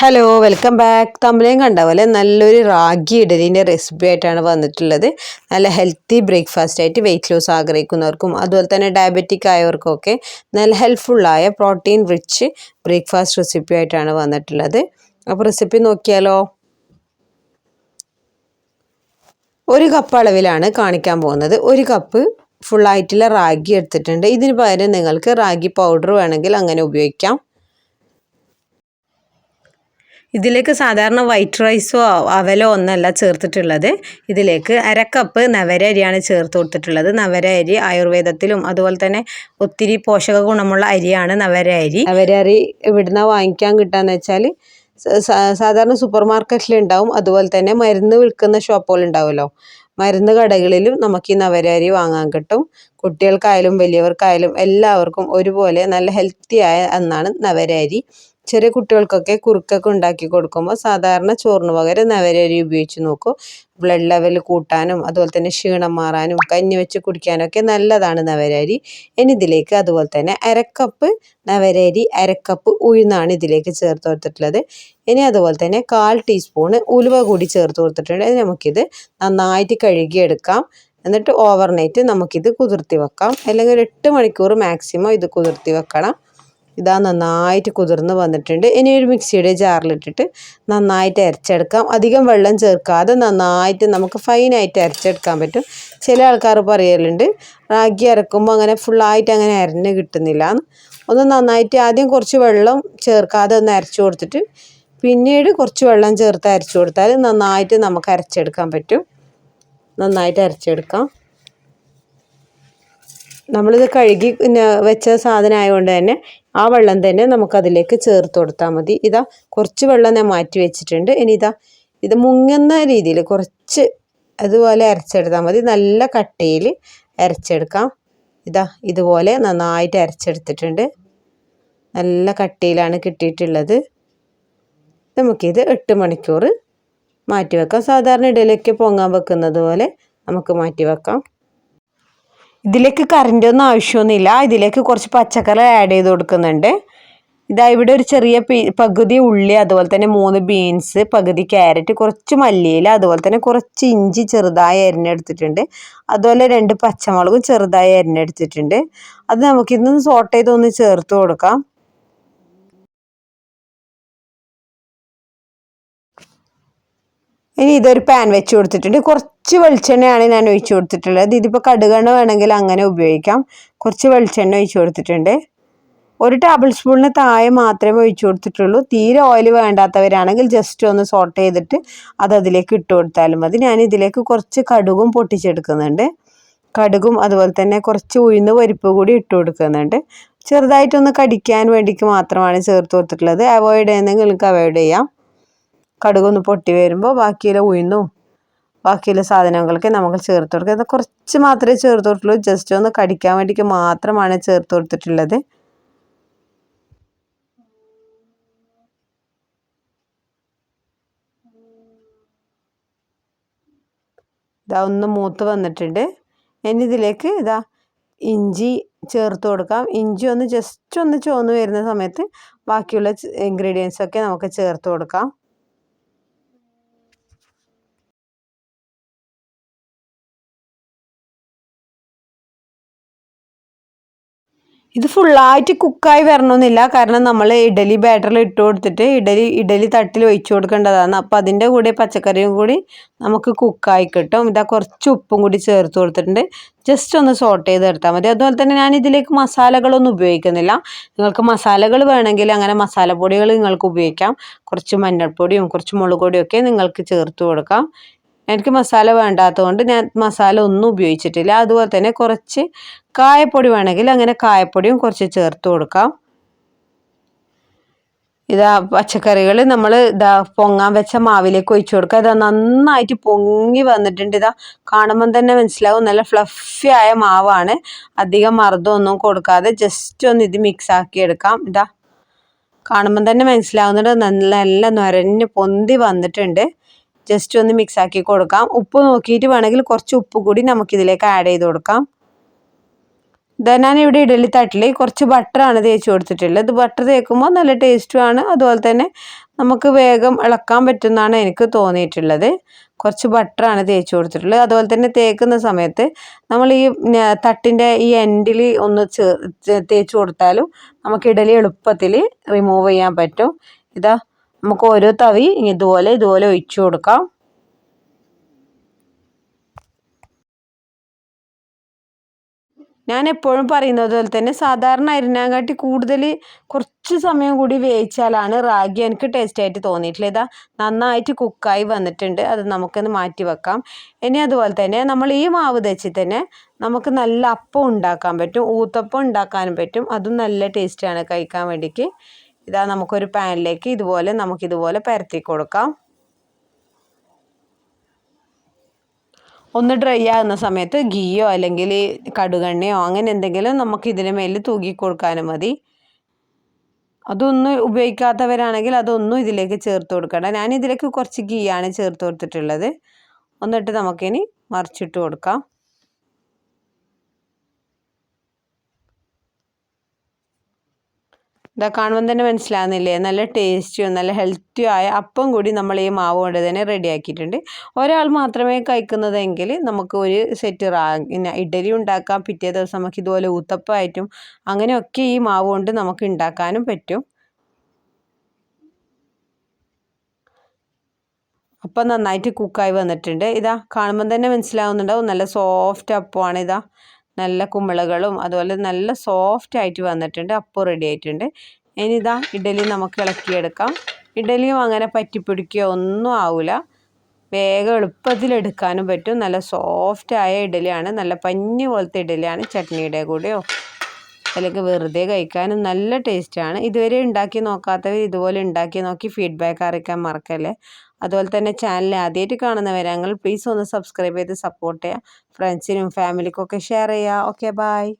Hello welcome back തമ്മിലേയും കണ്ട പോലെ നല്ലൊരു റാഗി ഇഡലിന്റെ റെസിപ്പി ആയിട്ടാണ് വന്നിട്ടുള്ളത്. നല്ല ഹെൽത്തി ബ്രേക്ക്ഫാസ്റ്റ് ആയിട്ട് വെയിറ്റ് ലോസ് ആഗ്രഹിക്കുന്നവർക്കും അതുപോലെ തന്നെ ഡയബറ്റിക് ആയവർക്കൊക്കെ നല്ല ഹെൽപ്ഫുള്ളായ പ്രോട്ടീൻ റിച്ച് ബ്രേക്ക്ഫാസ്റ്റ് റെസിപ്പി ആയിട്ടാണ് വന്നിട്ടുള്ളത്. അപ്പോൾ റെസിപ്പി നോക്കിയാലോ? ഒരു കപ്പ് അളവിലാണ് കാണിക്കാൻ പോകുന്നത്. ഒരു കപ്പ് ഫുള്ളായിട്ടുള്ള റാഗി എടുത്തിട്ടുണ്ട്. ഇതിന് പകരം നിങ്ങൾക്ക് റാഗി പൗഡർ വേണമെങ്കിൽ അങ്ങനെ ഉപയോഗിക്കാം. ഇതിലേക്ക് സാധാരണ വൈറ്റ് റൈസോ അവലോ ഒന്നല്ല ചേർത്തിട്ടുള്ളത്. ഇതിലേക്ക് അരക്കപ്പ് നവര അരിയാണ് ചേർത്ത് കൊടുത്തിട്ടുള്ളത്. നവര അരി ആയുർവേദത്തിലും അതുപോലെ തന്നെ ഒത്തിരി പോഷക ഗുണമുള്ള അരിയാണ് നവര അരി. നവര അരി ഇവിടുന്ന് വാങ്ങിക്കാൻ കിട്ടാന്ന് വെച്ചാൽ സാധാരണ സൂപ്പർ മാർക്കറ്റിൽ ഉണ്ടാവും. അതുപോലെ തന്നെ മരുന്ന് വിൽക്കുന്ന ഷോപ്പുകൾ ഉണ്ടാവുമല്ലോ. മരുന്ന് കടകളിലും നമുക്ക് ഈ നവരരി വാങ്ങാൻ കിട്ടും. കുട്ടികൾക്കായാലും വലിയവർക്കായാലും എല്ലാവർക്കും ഒരുപോലെ നല്ല ഹെൽത്തി ആയ എന്നാണ് നവരരി ചെറിയ കുട്ടികൾക്കൊക്കെ കുറുക്കൊക്കെ ഉണ്ടാക്കി കൊടുക്കുമ്പോൾ സാധാരണ ചോറിന് പകരം നവരരി ഉപയോഗിച്ച് നോക്കൂ. ബ്ലഡ് ലെവൽ കൂട്ടാനും അതുപോലെ തന്നെ ക്ഷീണം മാറാനും കഞ്ഞി വെച്ച് കുടിക്കാനൊക്കെ നല്ലതാണ് നവരരി. ഇനി ഇതിലേക്ക് അതുപോലെ തന്നെ അരക്കപ്പ് നവരരി അരക്കപ്പ് ഉഴുന്നാണ് ഇതിലേക്ക് ചേർത്ത് കൊടുത്തിട്ടുള്ളത്. ഇനി അതുപോലെ തന്നെ കാൽ ടീസ്പൂണ് ഉലുവ കൂടി ചേർത്ത് കൊടുത്തിട്ടുണ്ട്. നമുക്കിത് നന്നായിട്ട് കഴുകിയെടുക്കാം. എന്നിട്ട് ഓവർനൈറ്റ് നമുക്കിത് കുതിർത്തി വെക്കാം. അല്ലെങ്കിൽ ഒരു എട്ട് മണിക്കൂർ മാക്സിമം ഇത് കുതിർത്തി വെക്കണം. ഇതാ നന്നായിട്ട് കുതിർന്ന് വന്നിട്ടുണ്ട്. ഇനി ഒരു മിക്സിയുടെ ജാറിലിട്ടിട്ട് നന്നായിട്ട് അരച്ചെടുക്കാം. അധികം വെള്ളം ചേർക്കാതെ നന്നായിട്ട് നമുക്ക് ഫൈനായിട്ട് അരച്ചെടുക്കാൻ പറ്റും. ചില ആൾക്കാർ പറയലുണ്ട് റാഗി അരക്കുമ്പോൾ അങ്ങനെ ഫുള്ളായിട്ട് അങ്ങനെ അരഞ്ഞ് കിട്ടുന്നില്ല. ഒന്ന് നന്നായിട്ട് ആദ്യം കുറച്ച് വെള്ളം ചേർക്കാതെ ഒന്ന് അരച്ചു കൊടുത്തിട്ട് പിന്നീട് കുറച്ച് വെള്ളം ചേർത്ത് അരച്ചു കൊടുത്താൽ നന്നായിട്ട് നമുക്ക് അരച്ചെടുക്കാൻ പറ്റും. നന്നായിട്ട് അരച്ചെടുക്കാം. നമ്മളിത് കഴുകി വെച്ച സാധനം ആയതുകൊണ്ട് തന്നെ ആ വെള്ളം തന്നെ നമുക്കതിലേക്ക് ചേർത്ത് കൊടുത്താൽ മതി. ഇതാ കുറച്ച് വെള്ളം ഞാൻ മാറ്റി വെച്ചിട്ടുണ്ട്. ഇനി ഇതാ ഇത് മുങ്ങുന്ന രീതിയിൽ കുറച്ച് അതുപോലെ അരച്ചെടുത്താൽ മതി. നല്ല കട്ടയിൽ അരച്ചെടുക്കാം. ഇതാ ഇതുപോലെ നന്നായിട്ട് അരച്ചെടുത്തിട്ടുണ്ട്. നല്ല കട്ടിയിലാണ് കിട്ടിയിട്ടുള്ളത്. നമുക്കിത് എട്ട് മണിക്കൂർ മാറ്റി വെക്കാം. സാധാരണ ഇടയിലേക്ക് പൊങ്ങാൻ വെക്കുന്നത് പോലെ നമുക്ക് മാറ്റി വെക്കാം. ഇതിലേക്ക് കറന്റ് ഒന്നും ആവശ്യമൊന്നുമില്ല. ഇതിലേക്ക് കുറച്ച് പച്ചക്കറി ആഡ് ചെയ്ത് കൊടുക്കുന്നുണ്ട്. ഇതാ ഇവിടെ ഒരു ചെറിയ പകുതി ഉള്ളി അതുപോലെ തന്നെ മൂന്ന് ബീൻസ് പകുതി ക്യാരറ്റ് കുറച്ച് മല്ലിയില അതുപോലെ തന്നെ കുറച്ച് ഇഞ്ചി ചെറുതായി അരിഞ്ഞെടുത്തിട്ടുണ്ട് അതുപോലെ രണ്ട് പച്ചമുളകും ചെറുതായി അരിഞ്ഞെടുത്തിട്ടുണ്ട് അത് നമുക്ക് നമുക്കിന്ന് സോട്ട് ചെയ്തൊന്ന് ചേർത്ത് കൊടുക്കാം. ഇനി ഇതൊരു പാൻ വെച്ച് കൊടുത്തിട്ടുണ്ട്. കുറച്ച് വെളിച്ചെണ്ണയാണ് ഞാൻ ഒഴിച്ചു കൊടുത്തിട്ടുള്ളത്. ഇതിപ്പോൾ കടുകെണ്ണ വേണമെങ്കിൽ അങ്ങനെ ഉപയോഗിക്കാം. കുറച്ച് വെളിച്ചെണ്ണ ഒഴിച്ചു കൊടുത്തിട്ടുണ്ട്. ഒരു ടേബിൾ സ്പൂണിന് താഴെ മാത്രമേ ഒഴിച്ചു കൊടുത്തിട്ടുള്ളൂ. തീരെ ഓയിൽ വേണ്ടാത്തവരാണെങ്കിൽ ജസ്റ്റ് ഒന്ന് സോട്ട് ചെയ്തിട്ട് അത് അതിലേക്ക് ഇട്ട് കൊടുത്താലും മതി. ഞാൻ ഇതിലേക്ക് കുറച്ച് കടുകും പൊട്ടിച്ചെടുക്കുന്നുണ്ട്. കടുകും അതുപോലെ തന്നെ കുറച്ച് ഉഴുന്ന് പരിപ്പ് കൂടി ഇട്ട് കൊടുക്കുന്നുണ്ട്. ചെറുതായിട്ടൊന്ന് കടിക്കാൻ വേണ്ടിക്ക് മാത്രമാണ് ചേർത്ത് കൊടുത്തിട്ടുള്ളത്. അവോയ്ഡ് ചെയ്യുന്നെങ്കിൽ നിങ്ങൾക്ക് അവോയ്ഡ് ചെയ്യാം. കടുകൊന്ന് പൊട്ടി വരുമ്പോൾ ബാക്കിയുള്ള ഉഴുന്നും ബാക്കിയുള്ള സാധനങ്ങളൊക്കെ നമുക്ക് ചേർത്ത് കൊടുക്കുക കുറച്ച് മാത്രമേ ചേർത്ത് കൊടുത്തുള്ളൂ. ജസ്റ്റ് ഒന്ന് കടിക്കാൻ വേണ്ടിയിട്ട് മാത്രമാണ് ചേർത്ത് കൊടുത്തിട്ടുള്ളത്. ഇതാ ഒന്ന് മൂത്ത് വന്നിട്ടുണ്ട്. ഇനി ഇതിലേക്ക് ഇതാ ഇഞ്ചി ചേർത്ത് കൊടുക്കാം. ഇഞ്ചി ഒന്ന് ജസ്റ്റ് ഒന്ന് ചുവന്ന് വരുന്ന സമയത്ത് ബാക്കിയുള്ള ഇൻഗ്രീഡിയൻസ് ഒക്കെ നമുക്ക് ചേർത്ത് കൊടുക്കാം. ഇത് ഫുള്ളായിട്ട് കുക്കായി വരണമെന്നില്ല. കാരണം നമ്മൾ ഇഡലി ബാറ്ററിൽ ഇട്ട് കൊടുത്തിട്ട് ഇഡലി ഇഡലി തട്ടിൽ ഒഴിച്ചു കൊടുക്കേണ്ടതാണ്. അപ്പം അതിന്റെ കൂടെ പച്ചക്കറിയും കൂടി നമുക്ക് കുക്കായി കിട്ടും. ഇതാ കുറച്ച് ഉപ്പും കൂടി ചേർത്ത് കൊടുത്തിട്ടുണ്ട്. ജസ്റ്റ് ഒന്ന് സോട്ട് ചെയ്ത് എടുത്താൽ മതി. അതുപോലെ തന്നെ ഞാൻ ഇതിലേക്ക് മസാലകളൊന്നും ഉപയോഗിക്കുന്നില്ല. നിങ്ങൾക്ക് മസാലകൾ വേണമെങ്കിൽ അങ്ങനെ മസാലപ്പൊടികൾ നിങ്ങൾക്ക് ഉപയോഗിക്കാം. കുറച്ച് മഞ്ഞൾപ്പൊടിയും കുറച്ച് മുളക് പൊടിയും ഒക്കെ നിങ്ങൾക്ക് ചേർത്ത് കൊടുക്കാം. എനിക്ക് മസാല വേണ്ടാത്തതുകൊണ്ട് ഞാൻ മസാല ഒന്നും ഉപയോഗിച്ചിട്ടില്ല. അതുപോലെ തന്നെ കുറച്ച് കായപ്പൊടി വേണമെങ്കിൽ അങ്ങനെ കായപ്പൊടിയും കുറച്ച് ചേർത്ത് കൊടുക്കാം. ഇതാ പച്ചക്കറികൾ നമ്മൾ ഇതാ പൊങ്ങാൻ വെച്ച മാവിലേക്ക് ഒഴിച്ചു കൊടുക്കുക. ഇതാ നന്നായിട്ട് പൊങ്ങി വന്നിട്ടുണ്ട്. ഇതാ കാണുമ്പം തന്നെ മനസ്സിലാവും. നല്ല ഫ്ലഫി ആയ മാവാണ്. അധികം മർദ്ദമൊന്നും കൊടുക്കാതെ ജസ്റ്റ് ഒന്ന് ഇത് മിക്സ് ആക്കി എടുക്കാം. ഇതാ കാണുമ്പം തന്നെ മനസ്സിലാവുന്നുണ്ട്. നല്ല നല്ല നൊരഞ്ഞ് പൊന്തി വന്നിട്ടുണ്ട്. ജസ്റ്റ് ഒന്ന് മിക്സ് ആക്കി കൊടുക്കാം. ഉപ്പ് നോക്കിയിട്ട് വേണമെങ്കിൽ കുറച്ച് ഉപ്പ് കൂടി നമുക്കിതിലേക്ക് ആഡ് ചെയ്ത് കൊടുക്കാം. ഞാൻ ഇവിടെ ഇഡലി തട്ടിൽ കുറച്ച് ബട്ടറാണ് തേച്ച് കൊടുത്തിട്ടുള്ളത്. ബട്ടർ തേക്കുമ്പോൾ നല്ല ടേസ്റ്റുമാണ് അതുപോലെ തന്നെ നമുക്ക് വേഗം ഇളക്കാൻ പറ്റുമെന്നാണ് എനിക്ക് തോന്നിയിട്ടുള്ളത്. കുറച്ച് ബട്ടറാണ് തേച്ച് കൊടുത്തിട്ടുള്ളത്. അതുപോലെ തന്നെ തേക്കുന്ന സമയത്ത് നമ്മൾ ഈ തട്ടിന്റെ ഈ എൻഡിൽ ഒന്ന് തേച്ച് കൊടുത്താലും നമുക്ക് ഇഡലി എളുപ്പത്തിൽ റിമൂവ് ചെയ്യാൻ പറ്റും. ഇതാ നമുക്ക് ഓരോ തവി ഇതുപോലെ ഇതുപോലെ ഒഴിച്ചു കൊടുക്കാം. ഞാൻ എപ്പോഴും പറയുന്നത് പോലെ തന്നെ സാധാരണ അരിനാങ്കാട്ടി കൂടുതൽ കുറച്ച് സമയം കൂടി വേവിച്ചാലാണ് റാഗി എനിക്ക് ടേസ്റ്റായിട്ട് തോന്നിയിട്ടുള്ളത്. ഇതാ നന്നായിട്ട് കുക്കായി വന്നിട്ടുണ്ട്. അത് നമുക്കൊന്ന് മാറ്റി വെക്കാം. ഇനി അതുപോലെ തന്നെ നമ്മൾ ഈ മാവ് തെച്ചി തന്നെ നമുക്ക് നല്ല അപ്പം ഉണ്ടാക്കാൻ പറ്റും. ഊത്തപ്പം ഉണ്ടാക്കാനും പറ്റും. അതും നല്ല ടേസ്റ്റാണ് കഴിക്കാൻ വേണ്ടിയിട്ട്. ഇതാ നമുക്കൊരു പാനിലേക്ക് ഇതുപോലെ നമുക്കിതുപോലെ പരത്തി കൊടുക്കാം. ഒന്ന് ഡ്രൈ ആകുന്ന സമയത്ത് ഗീയോ അല്ലെങ്കിൽ കടുകെണ്ണയോ അങ്ങനെ എന്തെങ്കിലും നമുക്ക് ഇതിന് മേലിൽ തൂക്കി കൊടുക്കാനും മതി. അതൊന്നും ഉപയോഗിക്കാത്തവരാണെങ്കിൽ അതൊന്നും ഇതിലേക്ക് ചേർത്ത് കൊടുക്കണ്ട. ഞാൻ ഇതിലേക്ക് കുറച്ച് ഗീയാണ് ചേർത്ത് കൊടുത്തിട്ടുള്ളത്. എന്നിട്ട് നമുക്കിനി മറിച്ചിട്ട് കൊടുക്കാം. ഇതാ കാണുമ്പോൾ തന്നെ മനസ്സിലാകുന്നില്ലേ നല്ല ടേസ്റ്റിയും നല്ല ഹെൽത്തിയും ആയ അപ്പം കൂടി നമ്മൾ ഈ മാവ് കൊണ്ട് തന്നെ റെഡിയാക്കിയിട്ടുണ്ട് ഒരാൾ മാത്രമേ കഴിക്കുന്നതെങ്കിൽ നമുക്ക് ഒരു സെറ്റ് റാ ഇഡലി ഉണ്ടാക്കാം പിറ്റേ ദിവസം നമുക്ക് ഇതുപോലെ ഊത്തപ്പമായിട്ടും അങ്ങനെയൊക്കെ ഈ മാവ് കൊണ്ട് നമുക്ക് ഉണ്ടാക്കാനും പറ്റും. അപ്പം നന്നായിട്ട് കുക്കായി വന്നിട്ടുണ്ട്. ഇതാ കാണുമ്പോൾ തന്നെ മനസ്സിലാവുന്നുണ്ടാവും. നല്ല സോഫ്റ്റ് അപ്പമാണ് ഇതാ. നല്ല കുമിളകളും അതുപോലെ നല്ല സോഫ്റ്റ് ആയിട്ട് വന്നിട്ടുണ്ട് അപ്പോൾ റെഡി ആയിട്ടുണ്ട്. ഇനി ഇതാ ഇഡലി നമുക്ക് ഇളക്കിയെടുക്കാം. ഇഡലിയും അങ്ങനെ പറ്റിപ്പിടിക്കുകയോ ഒന്നും ആവില്ല വേഗം എളുപ്പത്തിൽ എടുക്കാനും പറ്റും. നല്ല സോഫ്റ്റായ ഇഡലിയാണ്. നല്ല പഞ്ഞി പോലത്തെ ഇഡലിയാണ്. ചട്നിയുടെ കൂടെയോ അല്ലെങ്കിൽ വെറുതെ കഴിക്കാനും നല്ല ടേസ്റ്റാണ് ഇതുവരെ ഉണ്ടാക്കി നോക്കാത്തവർ ഇതുപോലെ ഉണ്ടാക്കി നോക്കി ഫീഡ്ബാക്ക് അറിയിക്കാൻ മറക്കല്ലേ. അതുപോലെ തന്നെ ചാനൽ ആദ്യമായിട്ട് കാണുന്നവരാണെങ്കിൽ പ്ലീസ് ഒന്ന് സബ്സ്ക്രൈബ് ചെയ്ത് സപ്പോർട്ട് ചെയ്യുക. ഫ്രണ്ട്സിനും ഫാമിലിക്കൊക്കെ ഷെയർ ചെയ്യുക. Okay bye